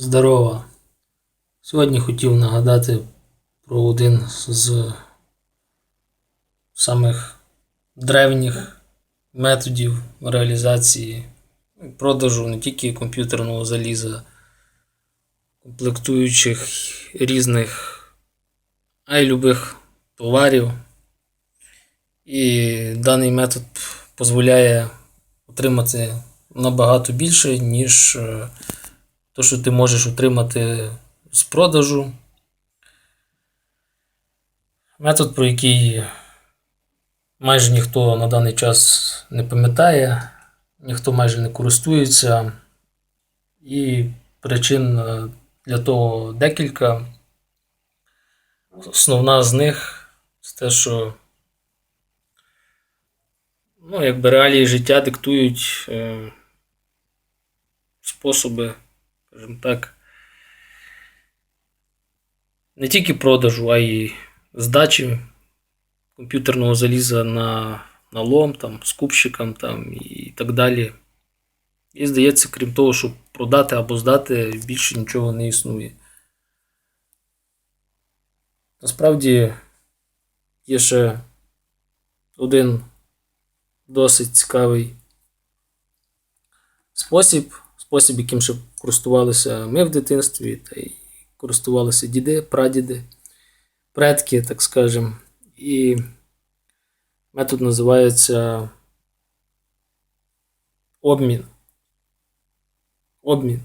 Здорово. Сьогодні хотів нагадати про один з самих древніх методів реалізації продажу не тільки комп'ютерного заліза, комплектуючих різних, а й любих товарів. І даний метод дозволяє отримати набагато більше, ніж е, то, що ти можеш отримати з продажу. Метод, про який майже ніхто на даний час не пам'ятає, ніхто майже не користується. І причин е, для того декілька. Основна з них це те, що ну, якби реалії життя диктують е, способи, скажімо так, не тільки продажу, а й здачі комп'ютерного заліза на, на лом, там, скупщикам там, і так далі. І здається, крім того, щоб продати або здати, більше нічого не існує. Насправді є ще один досить цікавий спосіб, спосіб, яким ще користувалися ми в дитинстві, та й користувалися діди, прадіди, предки, так скажемо. І метод називається обмін. Обмін.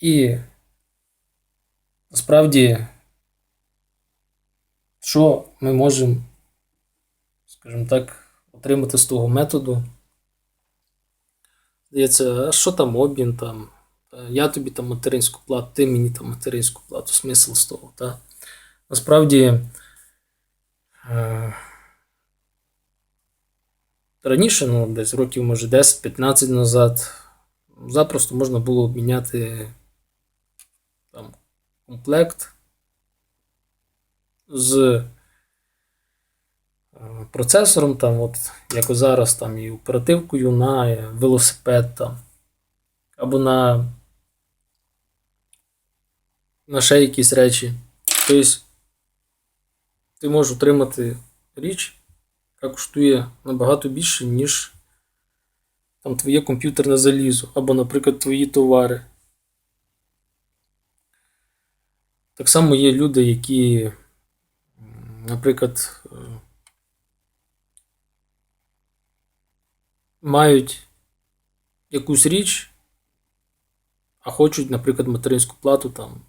І насправді, що ми можемо, скажімо так, отримати з того методу? Здається, а що там обмін там? Е, Я тобі там материнську плату, ти мені там материнську плату, смисл з того. Та? Насправді е, раніше, ну, десь років, може, 10-15 назад, запросто можна було обміняти там, комплект з процесором, там, от, як зараз, там, і оперативкою на е, велосипед там, або на, на ще якісь речі. Тобто ти можеш отримати річ, яка коштує набагато більше, ніж там твоє комп'ютерне залізо, або, наприклад, твої товари. Так само є люди, які, наприклад, мають якусь річ, а хочуть, наприклад, материнську плату там,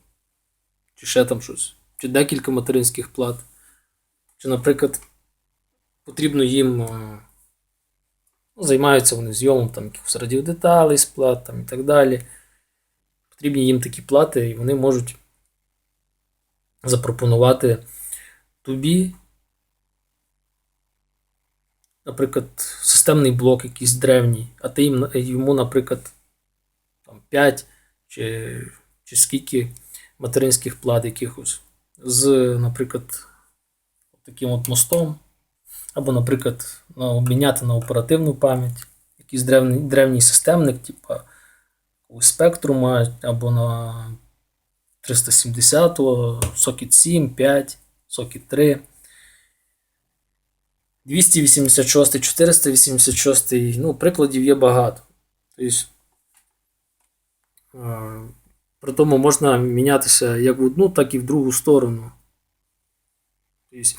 чи ще там щось, чи декілька материнських плат. Чи, наприклад, потрібно їм, е, ну, займаються вони зйомом там якихось радіодеталей з плат там, і так далі. Потрібні їм такі плати, і вони можуть запропонувати тобі, наприклад, системний блок якийсь древній, а ти йому, наприклад, там 5 чи, чи скільки материнських плат якихось з, наприклад, таким от мостом, або, наприклад, на, обміняти на оперативну пам'ять, якийсь древній, древній системник, типу спектрума, або на 370, сокет 7, 5, сокет 3. 286, 486, ну, прикладів є багато. Тобто, е, при тому можна мінятися як в одну, так і в другу сторону. Тобто,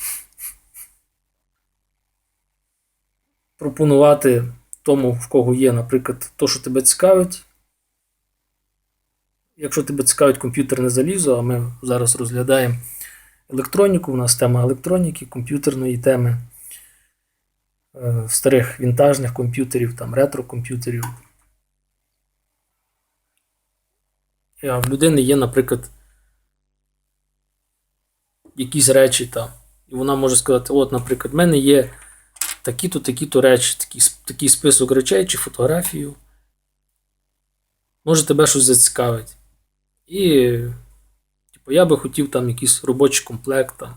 пропонувати тому, в кого є, наприклад, то, що тебе цікавить. Якщо тебе цікавить комп'ютерне залізо, а ми зараз розглядаємо електроніку, у нас тема електроніки, комп'ютерної теми, старих вінтажних комп'ютерів, там ретро-комп'ютерів. А в людини є, наприклад, якісь речі там. І вона може сказати: от, наприклад, в мене є такі-то, такі-то речі, такий, такий список речей чи фотографію. Може тебе щось зацікавить. І, типу, я би хотів там якийсь робочий комплект. Там.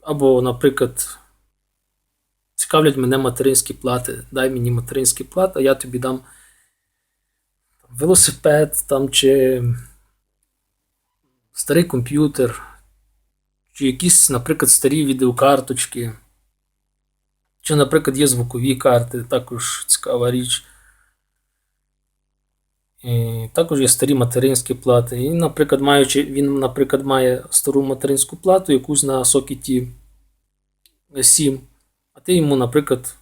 Або, наприклад, цікавлять мене материнські плати. Дай мені материнські плати, а я тобі дам велосипед там чи старий комп'ютер, чи якісь, наприклад, старі відеокарточки, чи, наприклад, є звукові карти, також цікава річ. І також є старі материнські плати. І, наприклад, маючи, він, наприклад, має стару материнську плату, якусь на сокеті 7, а ти йому, наприклад,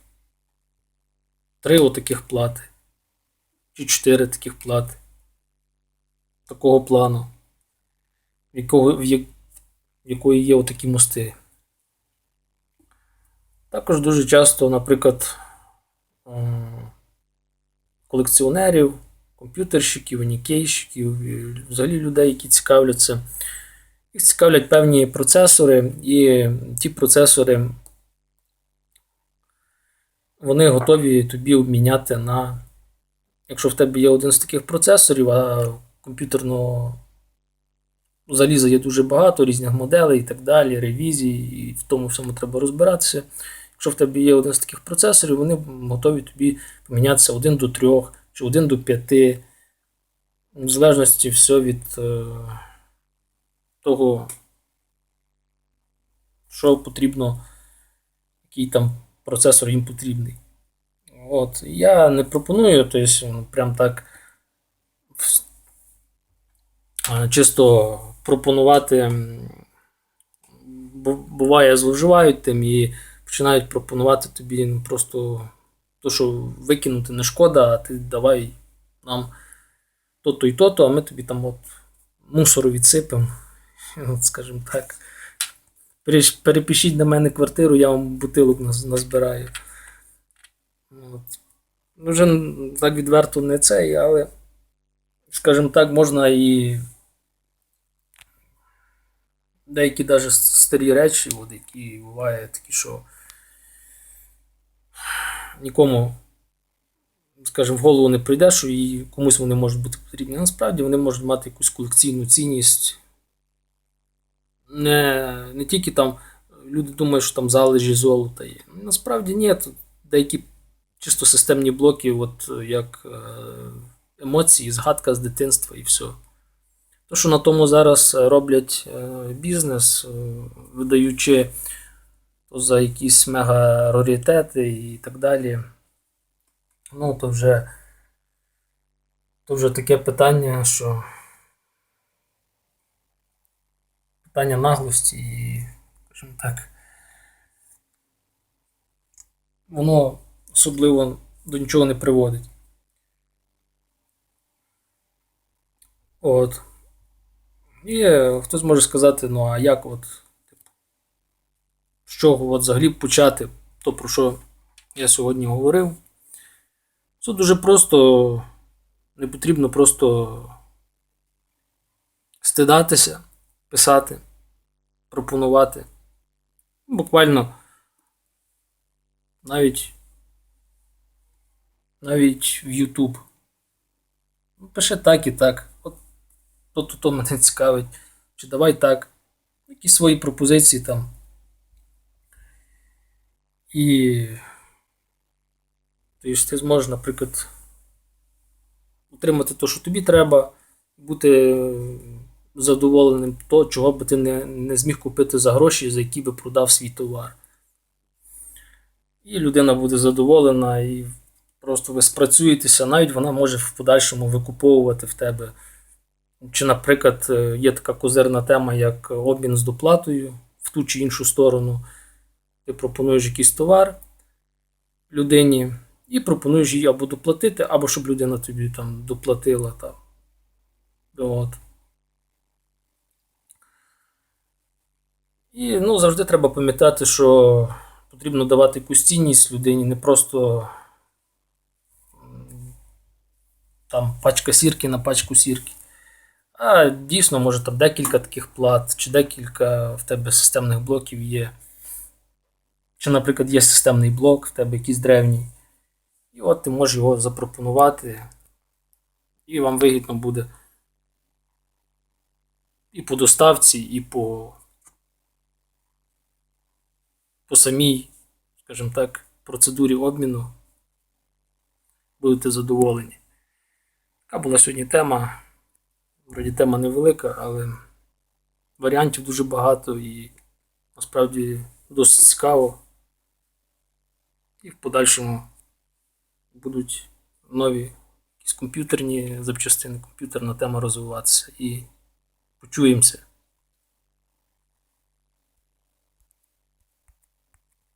три отаких плати. Чи чотири таких плати. Такого плану, в, якого, в, я- в якої є отакі мости. Також дуже часто, наприклад, колекціонерів, комп'ютерщиків, нікейщиків, взагалі людей, які цікавляться. Їх цікавлять певні процесори, і ті процесори вони готові тобі обміняти на. Якщо в тебе є один з таких процесорів, а комп'ютерного заліза є дуже багато, різних моделей і так далі, ревізій, і в тому всьому треба розбиратися. Якщо в тебе є один з таких процесорів, вони готові тобі помінятися один до трьох чи один до п'яти. В залежності все від е, того, що потрібно, який там процесор їм потрібний. От. Я не пропоную, тобто, прям так чисто пропонувати. Буває, зловживають тим і починають пропонувати тобі ну, просто то, що викинути не шкода, а ти давай нам то-то і то-то, а ми тобі там от мусору відсипемо, скажімо так. Перепишіть на мене квартиру, я вам бутилок назбираю. От. Ну, Вже так відверто не цей, але, скажімо так, можна і деякі навіть старі речі, от, які бувають такі, що нікому, скажімо, в голову не прийде, що і комусь вони можуть бути потрібні. Насправді вони можуть мати якусь колекційну цінність. Не, не тільки там люди думають, що там залежі золота є. Насправді ні, деякі чисто системні блоки, от е, як е, емоції, згадка з дитинства і все. То, що на тому зараз роблять е, бізнес, видаючи то за якісь мега раритети і так далі. Ну, то вже, то вже таке питання, що питання наглості і, скажімо так, воно особливо до нічого не приводить. От. І хтось може сказати, ну а як от, типу, з чого от взагалі почати, то про що я сьогодні говорив. Це дуже просто, не потрібно просто стидатися, писати, пропонувати. Буквально навіть навіть в YouTube. Пише так і так. От то, то, то мене цікавить. Чи давай так. Якісь свої пропозиції там. І тобто ти зможеш, наприклад, отримати те, що тобі треба, бути задоволеним то, чого би ти не, не зміг купити за гроші, за які би продав свій товар. І людина буде задоволена, і просто ви спрацюєтеся, навіть вона може в подальшому викуповувати в тебе. Чи, наприклад, е, є така козирна тема, як обмін з доплатою в ту чи іншу сторону. Ти пропонуєш якийсь товар людині і пропонуєш їй або доплатити, або щоб людина тобі там доплатила. Там. От. І ну, завжди треба пам'ятати, що потрібно давати якусь цінність людині, не просто там пачка сірки на пачку сірки. А дійсно, може там декілька таких плат, чи декілька в тебе системних блоків є. Чи, наприклад, є системний блок, в тебе якийсь древній. І от ти можеш його запропонувати, і вам вигідно буде і по доставці, і по, по самій, скажімо так, процедурі обміну будете задоволені. Така була сьогодні тема. Вроді тема невелика, але варіантів дуже багато і насправді досить цікаво. І в подальшому будуть нові якісь комп'ютерні запчастини, комп'ютерна тема розвиватися. І почуємося.